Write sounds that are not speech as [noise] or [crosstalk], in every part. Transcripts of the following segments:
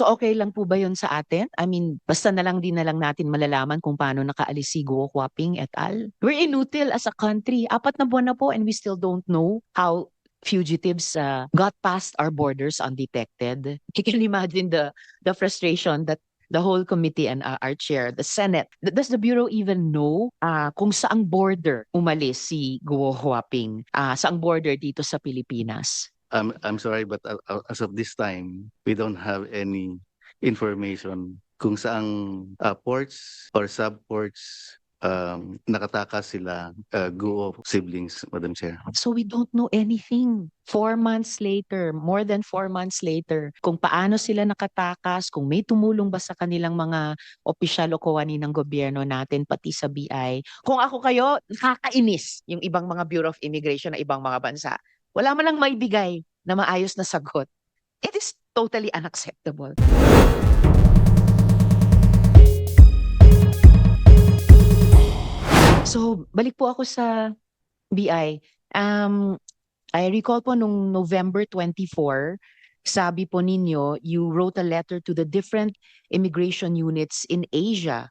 So okay lang po ba yun sa atin? I mean, basta na lang din na lang natin malalaman kung paano nakaalis si Guo Huaping et al. We're inutil as a country. Apat na buwan na po and we still don't know how fugitives uh, got past our borders undetected. You can imagine the the frustration that the whole committee and uh, our chair, the Senate, does the Bureau even know uh, kung saang border umalis si Guo Huaping? Uh, saang border dito sa Pilipinas? I'm I'm sorry, but uh, uh, as of this time, we don't have any information kung saang uh, ports or subports um, nakatakas sila uh, Guo siblings, Madam Chair. So we don't know anything. Four months later, more than four months later, kung paano sila nakatakas, kung may tumulong ba sa kanilang mga opisyal o kawani ng gobyerno natin, pati sa BI. Kung ako kayo, nakakainis yung ibang mga Bureau of Immigration na ibang mga bansa. Wala man lang maibigay na maayos na sagot. It is totally unacceptable. So, balik po ako sa BI. Um, I recall po nung November 24, sabi po ninyo, you wrote a letter to the different immigration units in Asia.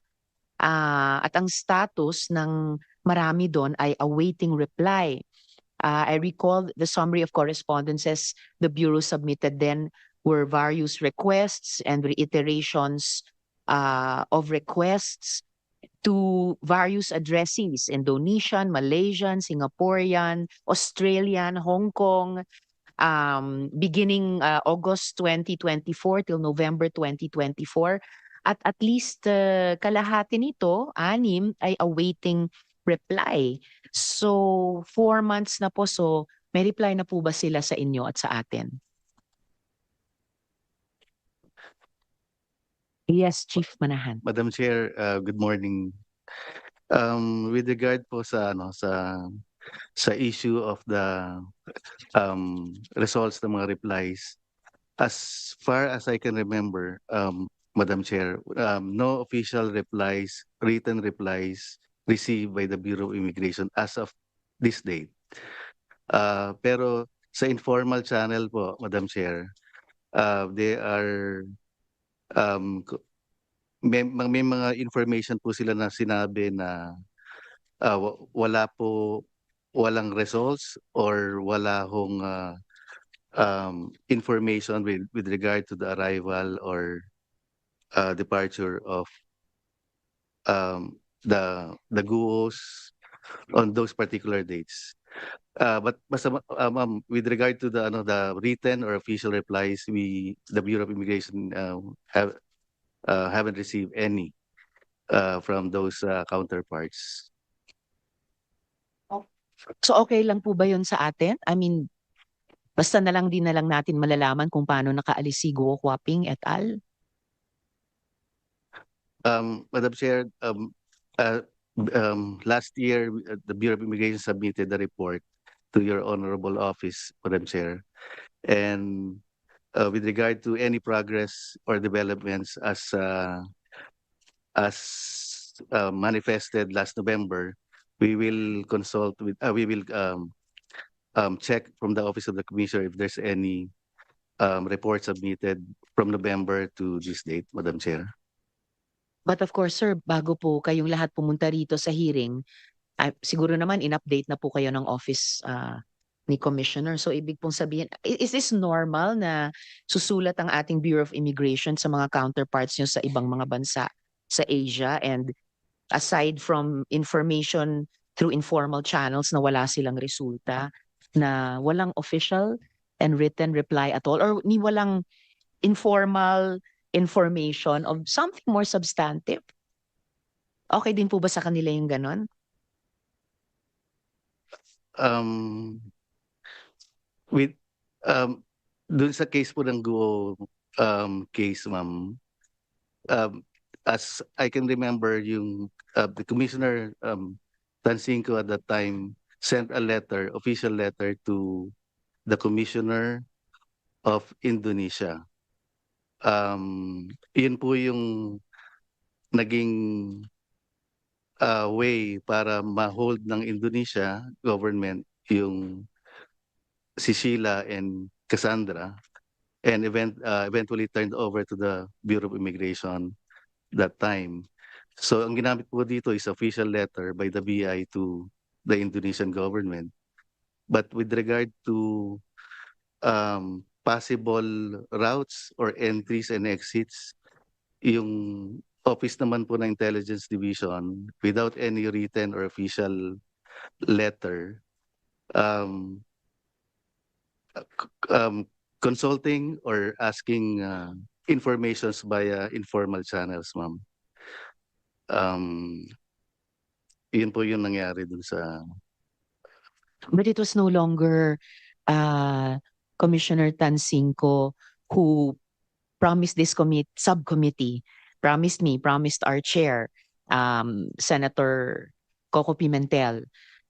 Ah, at ang status ng marami doon ay awaiting reply. Ah, I recall the summary of correspondences the Bureau submitted then were various requests and reiterations ah, of requests to various addressees, Indonesian, Malaysian, Singaporean, Australian, Hong Kong, um, beginning uh, August 2024 till November 2024. At at least uh, kalahati nito, anim, ay awaiting reply. So, four months na po. So, may reply na po ba sila sa inyo at sa atin? Yes, Chief Manahan. Madam Chair, uh, good morning. Um, with regard po sa ano sa sa issue of the um, results ng mga replies, as far as I can remember, um, Madam Chair, um, no official replies, written replies received by the Bureau of Immigration as of this date. Uh, pero sa informal channel po, Madam Chair, uh, they are um, may, ma- may mga information po sila na sinabi na wa- wala po walang results or wala hong ah, um, information with, with regard to the arrival or uh, departure of um, the the guos on those particular dates. Uh, but basta, uh, ma'am, with regard to the ano the written or official replies, we the Bureau of Immigration uh, have uh, haven't received any uh, from those uh, counterparts. So okay lang po ba yun sa atin? I mean, basta na lang din na lang natin malalaman kung paano nakaalis si Guo Huaping et al. Um, Madam Chair, um, uh, um, last year uh, the Bureau of Immigration submitted a report to your honorable office, Madam Chair, and uh, with regard to any progress or developments as uh, as uh, manifested last November, we will consult with uh, we will um, um, check from the office of the commissioner if there's any um, report submitted from November to this date, Madam Chair. But of course, sir, bago po kayong lahat pumunta rito sa hearing, ah, siguro naman in-update na po kayo ng office ah, ni Commissioner. So ibig pong sabihin, is this normal na susulat ang ating Bureau of Immigration sa mga counterparts nyo sa ibang mga bansa sa Asia and aside from information through informal channels na wala silang resulta, na walang official and written reply at all or ni walang informal information of something more substantive. Okay din po ba sa kanila yung ganon? um with um dun sa case po ng Guo um case ma'am um as I can remember yung uh, the commissioner um Tansinko at that time sent a letter official letter to the commissioner of Indonesia um yun po yung naging uh, way para ma-hold ng Indonesia government yung si and Cassandra and event uh, eventually turned over to the Bureau of Immigration that time. So ang ginamit po dito is official letter by the BI to the Indonesian government. But with regard to um, possible routes or entries and exits, yung office naman po ng Intelligence Division without any written or official letter um, um, consulting or asking uh, informations via informal channels, ma'am. Um, yun po yung nangyari dun sa But it was no longer uh, Commissioner Tansinko who promised this commit subcommittee, promised me, promised our chair, um, Senator Coco Pimentel,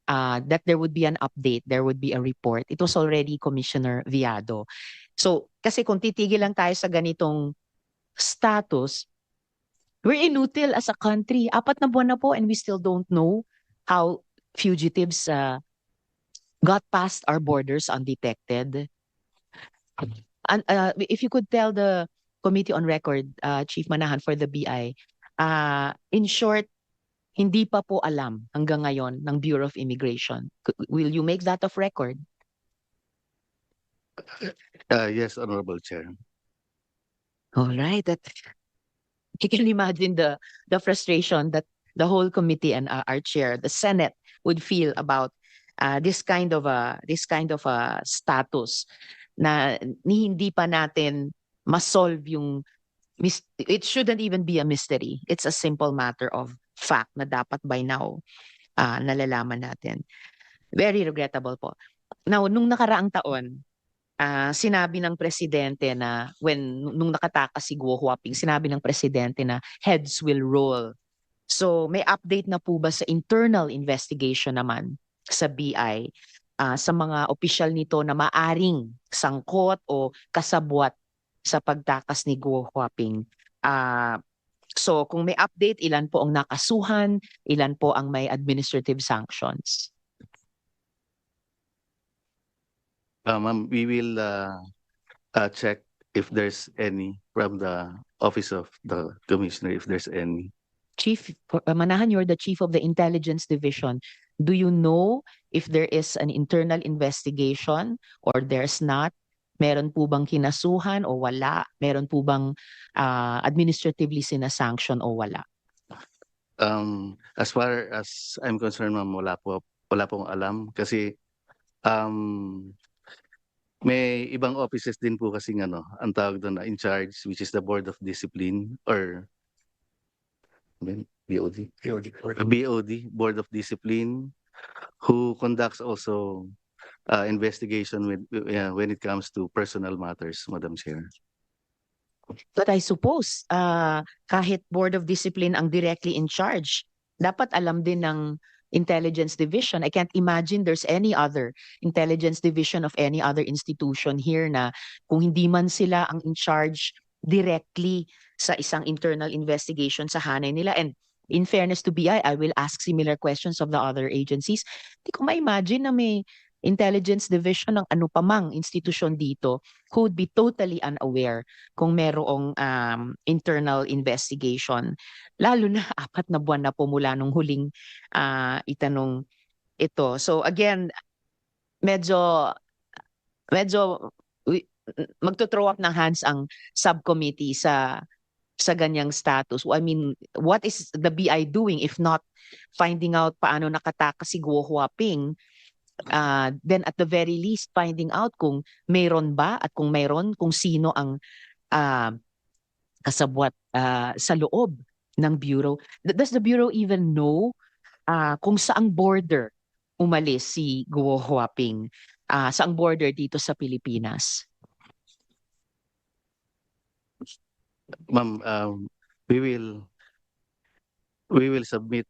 uh, that there would be an update, there would be a report. It was already Commissioner Viado. So, kasi kung titigil lang tayo sa ganitong status, we're inutil as a country. Apat na buwan na po and we still don't know how fugitives uh, got past our borders undetected. And uh, if you could tell the committee on record, uh, Chief Manahan for the BI, uh, in short, hindi pa po alam hanggang ngayon ng Bureau of Immigration. Will you make that of record? uh, yes, Honorable Chair. All right. That [laughs] you can imagine the the frustration that the whole committee and uh, our chair, the Senate, would feel about uh, this kind of a this kind of a status na hindi pa natin ma-solve yung it shouldn't even be a mystery. It's a simple matter of fact na dapat by now uh, nalalaman natin. Very regrettable po. Now, nung nakaraang taon, ah, sinabi ng presidente na when nung nakatakas si Guo Huaping, sinabi ng presidente na heads will roll. So may update na po ba sa internal investigation naman sa BI ah, sa mga opisyal nito na maaring sangkot o kasabwat sa pagtakas ni Guo Huaping? Ah, so kung may update, ilan po ang nakasuhan, ilan po ang may administrative sanctions? Uh, ma'am, we will uh, uh, check if there's any from the Office of the Commissioner, if there's any. Chief uh, Manahan, you're the chief of the intelligence division. Do you know if there is an internal investigation or there's not? Meron po bang kinasuhan o wala? Meron po bang ah, administratively sinasanction o wala? Um, as far as I'm concerned, ma'am, wala po, wala pong alam kasi um, may ibang offices din po kasi ano, ang tawag doon na in charge, which is the Board of Discipline or? BOD? BOD, Board of Discipline, who conducts also uh, investigation with, uh, when it comes to personal matters, Madam Chair. But I suppose ah, kahit Board of Discipline ang directly in charge, dapat alam din ng intelligence division. I can't imagine there's any other intelligence division of any other institution here na kung hindi man sila ang in charge directly sa isang internal investigation sa hanay nila. And in fairness to BI, I will ask similar questions of the other agencies. Hindi ko ma-imagine na may intelligence division ng ano pa mang institusyon dito who would be totally unaware kung merong um, internal investigation. Lalo na [laughs] apat na buwan na po mula nung huling ah, itanong ito. So again, medyo medyo magto-throw up ng hands ang subcommittee sa sa ganyang status. I mean, what is the BI doing if not finding out paano nakatakas si Guo Huaping? Uh, then at the very least finding out kung mayroon ba at kung mayroon kung sino ang ah, kasabwat ah, sa loob ng bureau. Does the bureau even know ah, kung saang border umalis si Guo Huaping? Ah, saang border dito sa Pilipinas? Ma'am, um, we will we will submit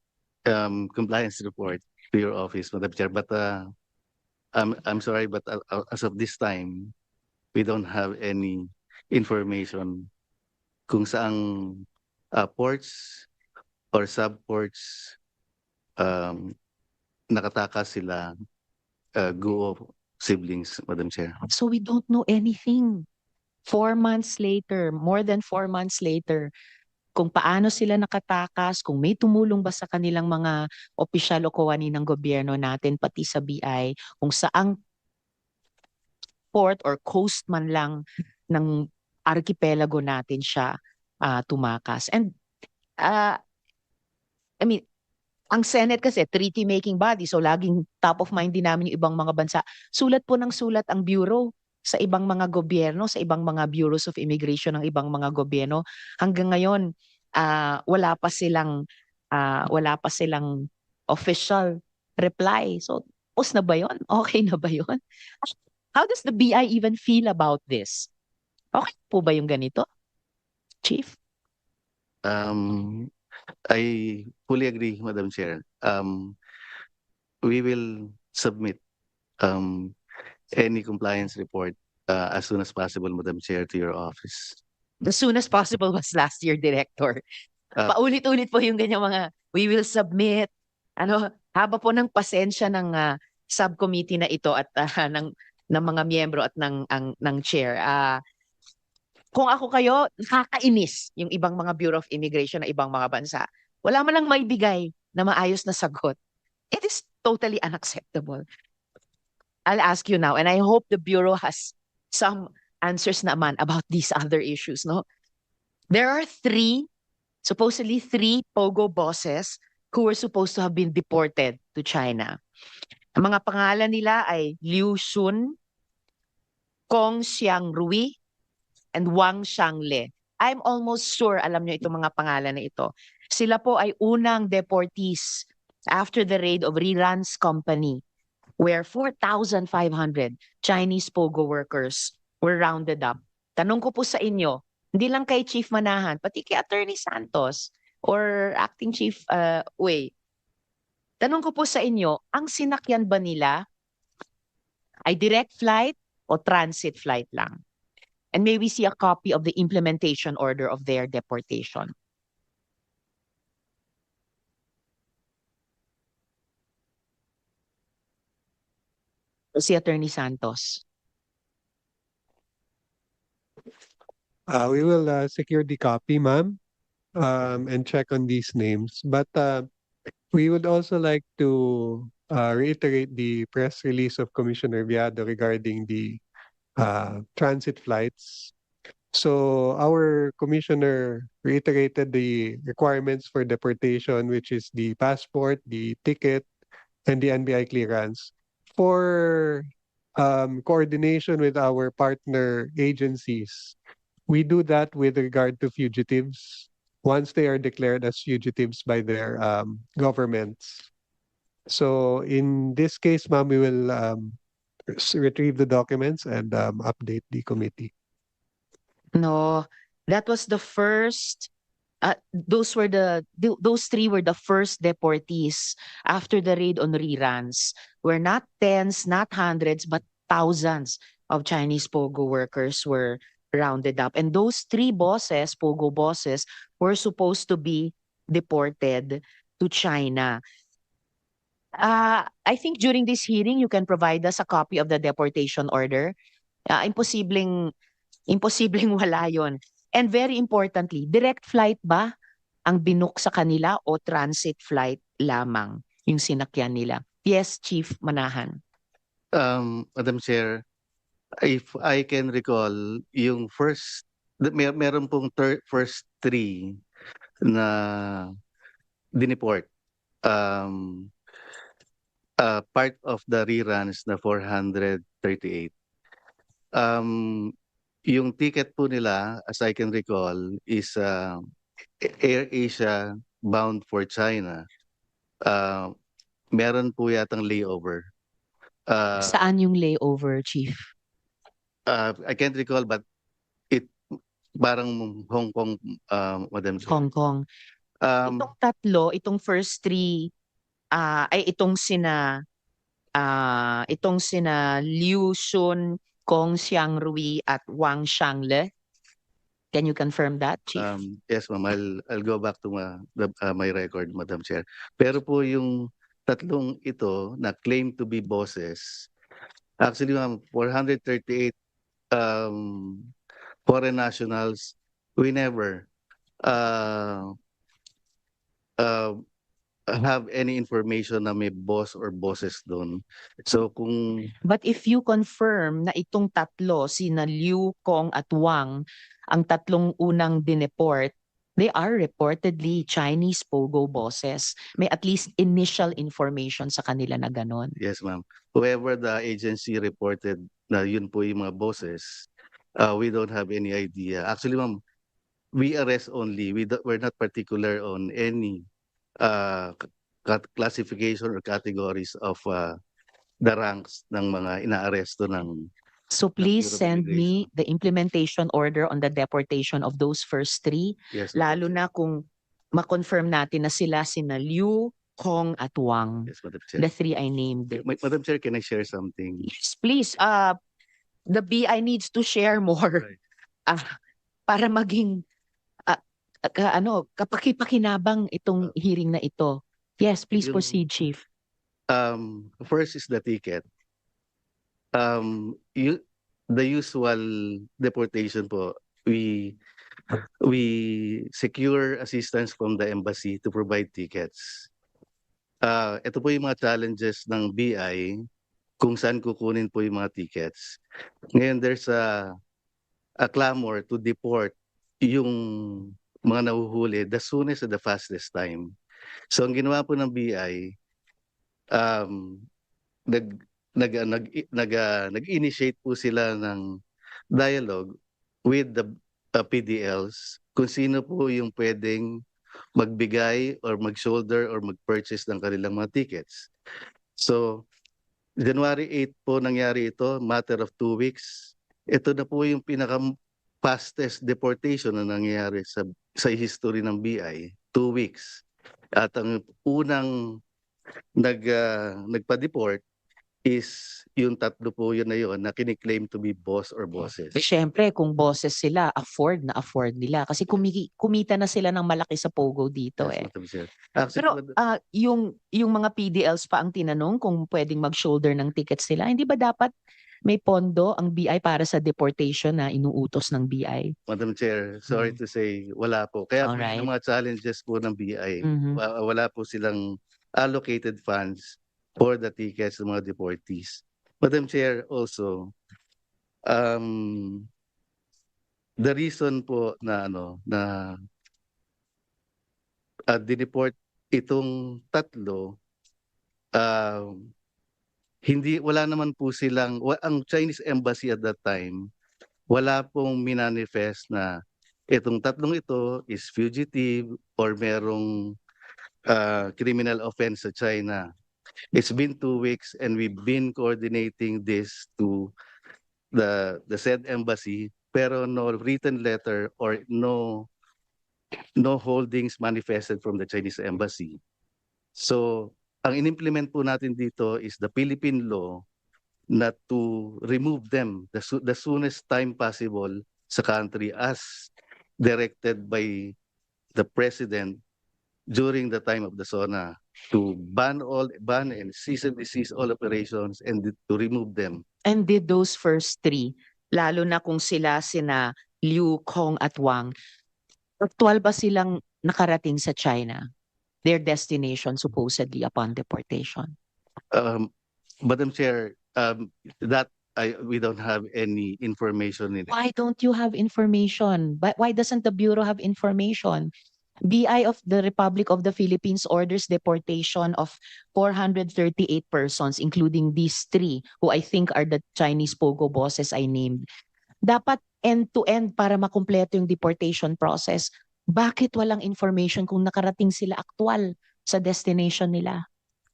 um, compliance report to your office, Madam Chair, but uh, I'm I'm sorry, but uh, uh, as of this time, we don't have any information kung saang uh, ports or subports um, nakatakas sila uh, Guo siblings, Madam Chair. So we don't know anything. Four months later, more than four months later, kung paano sila nakatakas, kung may tumulong ba sa kanilang mga opisyal o kawani ng gobyerno natin, pati sa BI, kung saang port or coast man lang ng archipelago natin siya ah, tumakas. And ah, I mean, ang Senate kasi treaty making body so laging top of mind din namin yung ibang mga bansa. Sulat po ng sulat ang bureau sa ibang mga gobyerno, sa ibang mga bureaus of immigration ng ibang mga gobyerno. Hanggang ngayon ah, wala pa silang ah, wala pa silang official reply. So, tapos na ba 'yon? [laughs] Okay na ba 'yon? How does the BI even feel about this? Okay po ba yung ganito? Chief? Um, I fully agree, Madam Chair. Um, we will submit um, any compliance report uh, as soon as possible, Madam Chair, to your office. As soon as possible was last year, Director. Ah. Paulit-ulit po yung ganyang mga, we will submit. Ano, haba po ng pasensya ng ah, subcommittee na ito at ah, [laughs] ng, ng mga miyembro at ng, ang, ng chair. Ah, kung ako kayo, nakakainis yung ibang mga Bureau of Immigration na ibang mga bansa. Wala man lang maibigay na maayos na sagot. It is totally unacceptable. I'll ask you now, and I hope the Bureau has some answers naman about [laughs] these other issues, no? There are three, supposedly three POGO bosses who were supposed to have been deported to China. Ang mga pangalan nila ay Liu Xun, Kong Xiang Rui, and Wang Xiangle. I'm almost sure alam niyo itong mga pangalan na ito. Sila po ay unang deportees after the raid of Reran's company where 4,500 Chinese POGO workers were rounded up. Tanong ko po sa inyo, hindi lang kay Chief Manahan, pati kay Attorney Santos or Acting Chief uh, Wei. Tanong ko po sa inyo, ang sinakyan ba nila ay direct flight o transit flight lang? And may we see a copy of the implementation order of their deportation? Si Attorney Santos. Uh, we will uh, secure the copy, ma'am, um, and check on these names. But uh, we would also like to uh, reiterate the press release of Commissioner Viado regarding the uh, transit flights. So our commissioner reiterated the requirements for deportation, which is the passport, the ticket, and the NBI clearance. For um, coordination with our partner agencies, we do that with regard to fugitives once they are declared as fugitives by their um, governments. So in this case, ma'am, we will um, retrieve the documents and um, update the committee. No, that was the first. Uh, those were the th- those three were the first deportees after the raid on reruns. Were not tens, not hundreds, but thousands of Chinese pogo workers were rounded up, and those three bosses, pogo bosses, were supposed to be deported to China. Uh, I think during this hearing, you can provide us a copy of the deportation order. Uh, imposibleng Imposibleng [laughs] wala yon. And very importantly, direct flight ba ang binook sa kanila o transit flight lamang yung sinakyan nila? Yes, Chief Manahan. Um, Madam Chair, if I can recall, yung first, mer meron pong thir- first three na dineport. Um, uh, part of the reruns na 438. Um, yung ticket po nila, as I can recall, is uh, Air Asia bound for China. Uh, meron po yatang layover. Uh, Saan yung layover, Chief? Uh, I can't recall but it parang Hong Kong uh, Madam Chair. Hong Kong. Um, Itong tatlo, itong first three, ah ay itong sina, ah itong sina Liu Xun, Kong Xiang Rui at Wang Xiangle. Can you confirm that, Chief? um, yes ma'am, I'll, I'll go back to my, uh, my record Madam Chair. Pero po yung tatlong ito na claim to be bosses, actually ma'am, 438 um, foreign nationals, we never uh, uh, have any information na may boss or bosses doon. So kung But if you confirm na itong tatlo, sina Liu, Kong at Wang, ang tatlong unang dineport, they are reportedly Chinese POGO bosses. May at least initial information sa kanila na ganon. Yes, ma'am. Whoever the agency reported na yun po yung mga bosses, uh, we don't have any idea. Actually, ma'am, we arrest only. We do- we're not particular on any uh, classification or categories of uh, the ranks ng mga inaaresto ng So please send me the implementation order on the deportation of those first three, yes, lalo na kung ma-confirm natin na sila sina Liu, Kong at Wang. Yes, Madam Chair. The three I named. Ma- Madam Chair, can I share something? Yes, please. Uh, the BI needs to share more Right. ah, para maging ka, ano, kapakipakinabang itong hearing na ito. Yes, please Yung- proceed, Chief. Um, first is the ticket. Um, you, the usual deportation po, we we secure assistance from the embassy to provide tickets. Uh, ito po yung mga challenges ng BI kung saan kukunin po yung mga tickets. Ngayon there's a a clamor to deport yung mga nahuhuli the soonest at the fastest time. So ang ginawa po ng BI, um, nag nag nag nag ah, nag-initiate po sila ng dialogue with the uh, PDLs kung sino po yung pwedeng magbigay or mag-shoulder or mag-purchase ng kanilang mga tickets. So, January 8 po nangyari ito, matter of two weeks. Ito na po yung pinaka fastest deportation na nangyayari sa sa history ng BI, two weeks. At ang unang nag ah, nagpa-deport is yung tatlo po yun na yun na kiniklaim to be boss or bosses. Siyempre, kung bosses sila, afford na afford nila. Kasi kumiki, kumita na sila ng malaki sa Pogo dito Yes, eh. Actually, Pero Madam- ah, yung, yung mga PDLs pa ang tinanong kung pwedeng mag-shoulder ng tickets nila, hindi ba dapat may pondo ang BI para sa deportation na inuutos ng BI? Madam Chair, sorry Mm. to say, wala po. Kaya Alright. yung mga challenges po ng BI, Mhm. wa- wala po silang allocated funds for the tickets ng mga deportees. Madam Chair, also, um, the reason po na ano, na uh, dineport itong tatlo, um, hindi, wala naman po silang, ang Chinese embassy at that time, wala pong minanifest na itong tatlong ito is fugitive or merong uh, criminal offense sa China. It's been two weeks and we've been coordinating this to the the said embassy pero no written letter or no no holdings manifested from the Chinese embassy. So, ang inimplement po natin dito is the Philippine law na to remove them the, soo- the soonest time possible sa country as directed by the president during the time of the SONA to ban all ban and cease and desist all operations and to remove them. And did those first three, lalo na kung sila sina Liu, Kong at Wang, actual ba silang nakarating sa China? Their destination supposedly upon deportation. Um, Madam Chair, um, that I we don't have any information in it. Why don't you have information? But why doesn't the Bureau have information? BI of the Republic of the Philippines orders deportation of 438 persons, including these three, who I think are the Chinese POGO bosses I named. Dapat end-to-end para makumpleto yung deportation process. Bakit walang information kung nakarating sila aktual sa destination nila?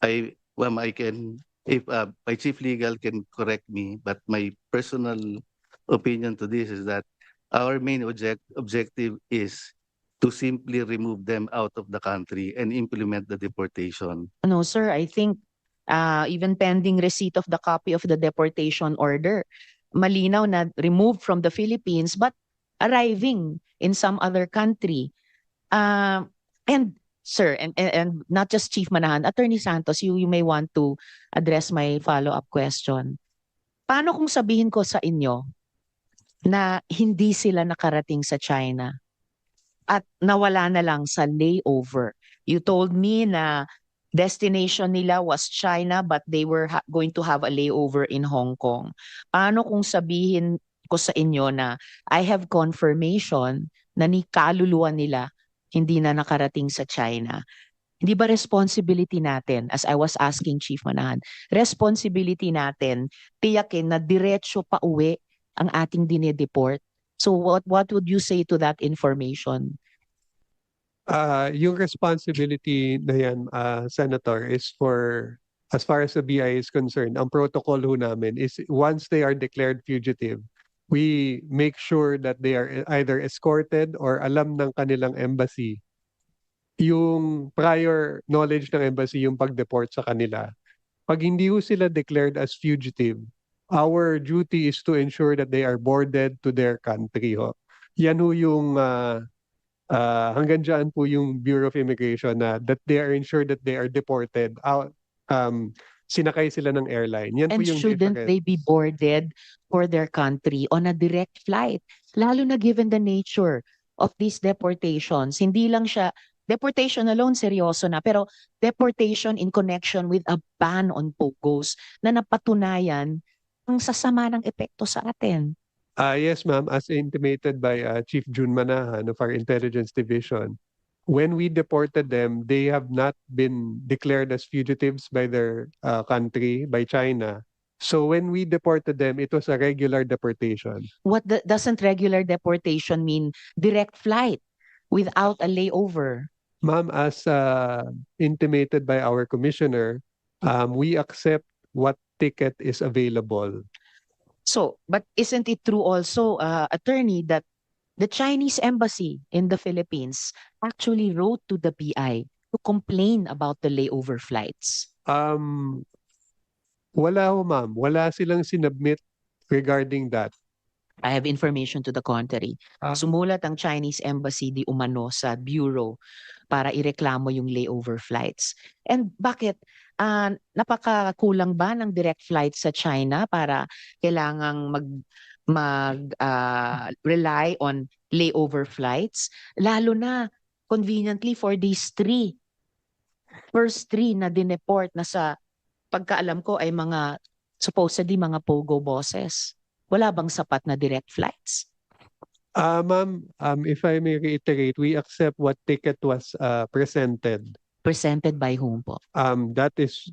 I, well, I can, if uh, my chief legal can correct me, but my personal opinion to this is that our main object, objective is to simply remove them out of the country and implement the deportation. No, sir, I think uh, even pending receipt of the copy of the deportation order, malinaw na removed from the Philippines but arriving in some other country. Uh, and sir, and, and, and not just Chief Manahan, Attorney Santos, you, you may want to address my follow-up question. Paano kung sabihin ko sa inyo, na hindi sila nakarating sa China at nawala na lang sa layover. You told me na destination nila was China but they were going to have a layover in Hong Kong. Paano kung sabihin ko sa inyo na I have confirmation na ni kaluluwa nila hindi na nakarating sa China? Hindi ba responsibility natin, as I was asking Chief Manahan, responsibility natin tiyakin na diretso pa uwi ang ating dinedeport? So what what would you say to that information? Ah, yung responsibility na yan, ah, Senator, is for, as far as the BI is concerned, ang protocol ho namin is once they are declared fugitive, we make sure that they are either escorted or alam ng kanilang embassy yung prior knowledge ng embassy yung pag-deport sa kanila. Pag hindi ho sila declared as fugitive, our duty is to ensure that they are boarded to their country ho. Yan ho yung ah, ah, hanggang dyan po yung Bureau of Immigration na that they are ensured that they are deported out um sinakay sila ng airline. Yan po And yung shouldn't difference. they be boarded for their country on a direct flight? Lalo na given the nature of these deportations. Hindi lang siya, deportation alone seryoso na, pero deportation in connection with a ban on POGOs na napatunayan ang sasama ng epekto sa atin. Ah, yes, ma'am. As intimated by uh, Chief Jun Manahan of our intelligence division, when we deported them, they have not been declared as fugitives by their uh, country, by China. So when we deported them, it was a regular deportation. What the, doesn't regular deportation mean? Direct flight without a layover. Ma'am, as uh, intimated by our commissioner, um, we accept what ticket is available. So, but isn't it true also, uh, attorney, that the Chinese embassy in the Philippines actually wrote to the BI to complain about the layover flights? Um, wala ho, ma'am. Wala silang sinubmit regarding that. I have information to the contrary. Ah. Sumulat ang Chinese embassy di umano sa bureau para ireklamo yung layover flights. And bakit? Ah, napakakulang ba ng direct flights sa China para kailangang mag mag ah, rely on layover flights lalo na conveniently for these three first three na dineport na sa pagkaalam ko ay mga supposedly mga pogo bosses. Wala bang sapat na direct flights? Uh, ma'am, um, if I may reiterate, we accept what ticket was uh, presented. presented by whom po? Um, that is,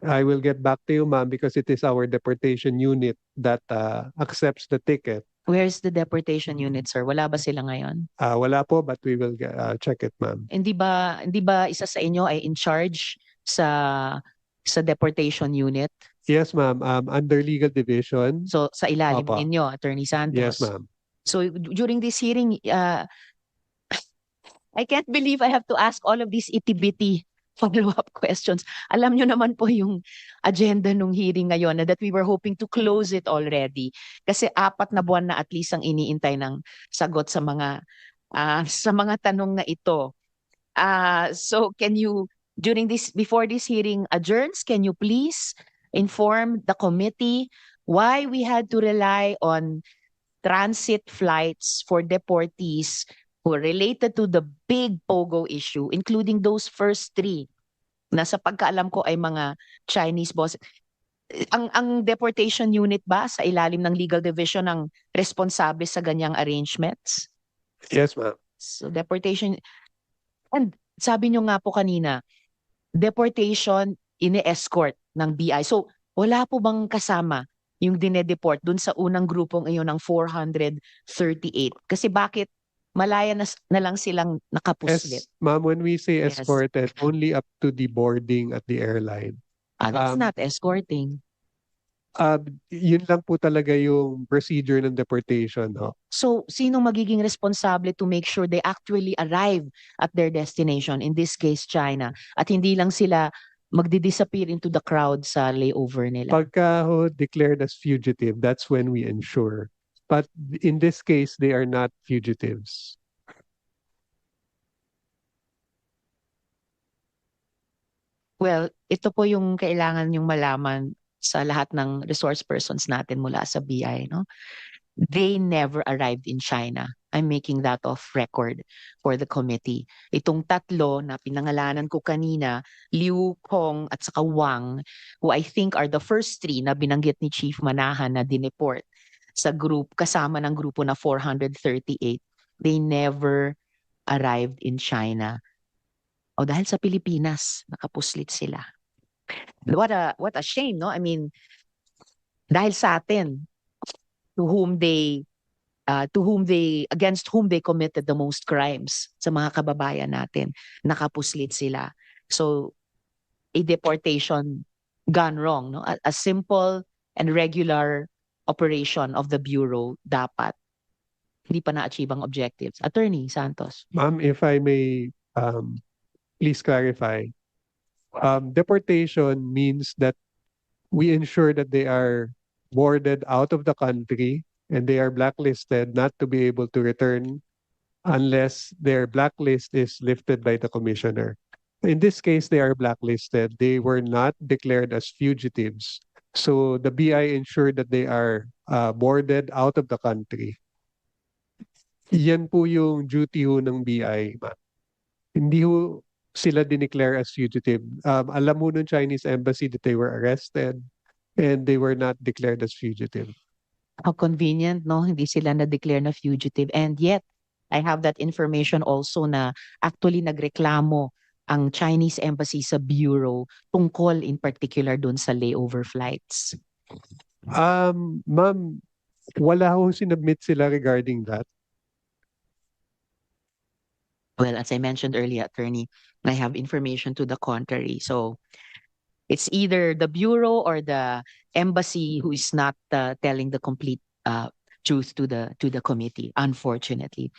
I will get back to you, ma'am, because it is our deportation unit that uh, accepts the ticket. where's the deportation unit sir wala ba sila ngayon Uh, wala po, but we will uh, check it, ma'am. hindi ba hindi ba isa sa inyo ay in charge sa sa deportation unit Yes, ma'am. Um, under legal division. so sa ilalim Opo. ninyo attorney Santos Yes, ma'am. So during this hearing, uh, I can't believe I have to ask all of these itty-bitty follow-up [laughs] questions. Alam nyo naman po yung agenda nung hearing ngayon na that we were hoping to close it already. Kasi apat na buwan na at least ang iniintay ng sagot sa mga ah, sa mga tanong na ito. Ah, so can you during this before this hearing adjourns, can you please inform the committee why we had to rely on transit flights for deportees who are related to the big POGO issue, including those first three na sa pagkaalam ko ay mga Chinese boss. Ang, ang deportation unit ba sa ilalim ng legal division ang responsable sa ganyang arrangements? Yes, ma'am. So deportation, and sabi nyo nga po kanina, deportation ini-escort ng BI. So wala po bang kasama yung dinedeport dun sa unang grupong iyon ng 438? Kasi bakit malaya na, na lang silang nakapuslit? Yes, ma'am, when we say Yes. escorted, only up to the boarding at the airline. Ah, that's um, not escorting. Uh, yun lang po talaga yung procedure ng deportation. Ho. So sino magiging responsable to make sure they actually arrive at their destination, in this case China, at hindi lang sila magdi-disappear into the crowd sa layover nila? Pagka ho declared as fugitive, that's when we ensure. But in this case, they are not fugitives. Well, ito po yung kailangan yung malaman sa lahat ng resource persons natin mula sa BI, no? they never arrived in China. I'm making that off record for the committee. Itong tatlo na pinangalanan ko kanina, Liu, Kong at saka Wang, who I think are the first three na binanggit ni Chief Manahan na dineport sa group kasama ng grupo na 438, they never arrived in China. O dahil sa Pilipinas, nakapuslit sila. What a what a shame, no? I mean, dahil sa atin to whom they uh, to whom they against whom they committed the most crimes sa mga kababayan natin, nakapuslit sila. So a deportation gone wrong, no? A, a simple and regular operation of the bureau dapat hindi pa na-achieve ang objectives. Attorney Santos. Ma'am, if I may um, please clarify. Um, deportation means that we ensure that they are boarded out of the country and they are blacklisted not to be able to return unless their blacklist is lifted by the commissioner. In this case, they are blacklisted. They were not declared as fugitives. So the BI ensured that they are uh, boarded out of the country. Yan po yung duty ho ng BI, ma'am. Hindi ho sila dineclare as fugitive. Um, alam mo ng Chinese embassy that they were arrested and they were not declared as fugitive. How convenient, no? Hindi sila na-declare na fugitive. And yet, I have that information also na actually nagreklamo ang Chinese embassy sa bureau tungkol in particular doon sa layover flights. Um, ma'am, wala ho sinubmit sila regarding that. Well, as I mentioned earlier, attorney, I have information to the contrary. So it's either the bureau or the embassy who is not uh, telling the complete uh, truth to the to the committee, unfortunately.